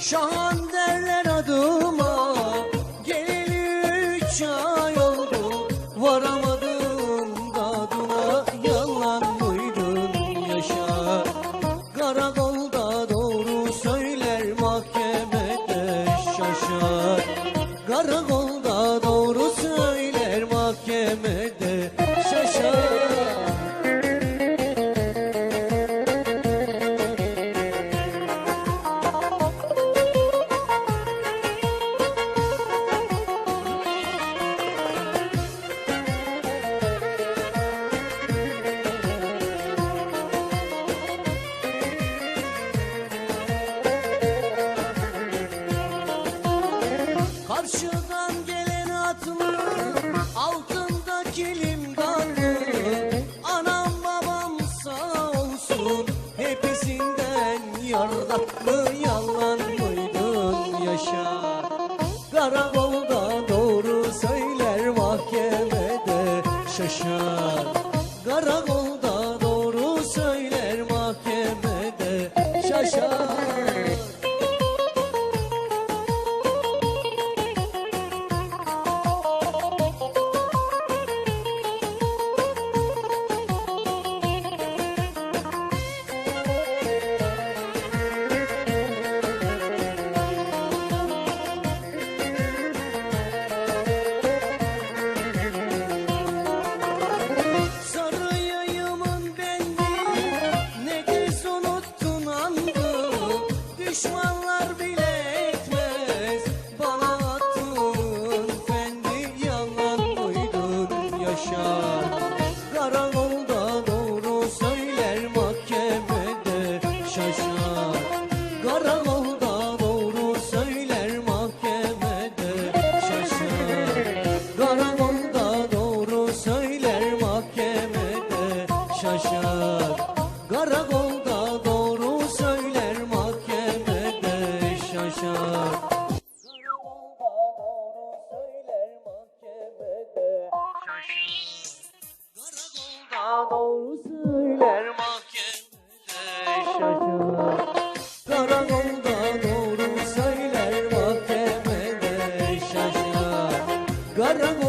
Şahan derler adıma Geleli üç ay oldu. Varamadım dadına Yalan duydum yaşa. Karadan Karşıdan gelen atlı Altında kilim darlı Anam babam sağ olsun Hepsinden yardaklı Yalan mıydın yaşa. Karakolda doğru söyler Mahkemede şaşar Karakolda doğru söyler Mahkemede şaşar Düşmanlar bile etmez. Bana attın fendi Yalan duydun yaşar. Karakolda doğru söyler Mahkemede şaşar. Karakolda doğru söyler Mahkemede şaşar. Karakolda doğru söyler mahkemede şaşar. Karakolda yaşar. Doğru söyler mahkemede. Şaşar. Karakolda doğru söyler mahkemede. Şaşar. Karakolda